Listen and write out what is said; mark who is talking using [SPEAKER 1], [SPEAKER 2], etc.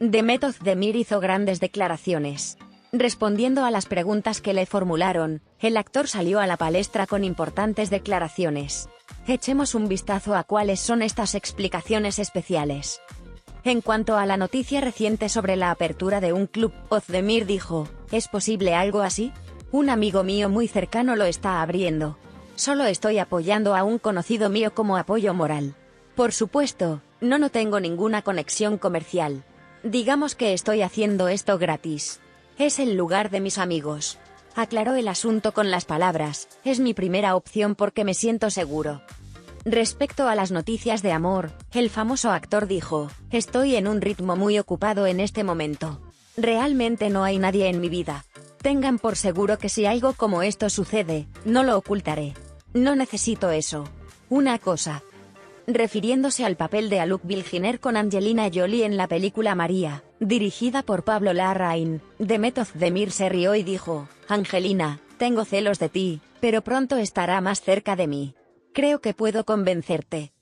[SPEAKER 1] Demet Ozdemir hizo grandes declaraciones. Respondiendo a las preguntas que le formularon, el actor salió a la palestra con importantes declaraciones. Echemos un vistazo a cuáles son estas explicaciones especiales. En cuanto a la noticia reciente sobre la apertura de un club, Ozdemir dijo, ¿es posible algo así? Un amigo mío muy cercano lo está abriendo. Solo estoy apoyando a un conocido mío como apoyo moral. Por supuesto, no no tengo ninguna conexión comercial. Digamos que estoy haciendo esto gratis. Es el lugar de mis amigos. Aclaró el asunto con las palabras, es mi primera opción porque me siento seguro. Respecto a las noticias de amor, el famoso actor dijo, estoy en un ritmo muy ocupado en este momento. Realmente no hay nadie en mi vida. Tengan por seguro que si algo como esto sucede, no lo ocultaré. No necesito eso. Una cosa, refiriéndose al papel de Aluk Bilginer con Angelina Jolie en la película María, dirigida por Pablo Larraín, Demet Ozdemir se rió y dijo, Angelina, tengo celos de ti, pero pronto estará más cerca de mí. Creo que puedo convencerte.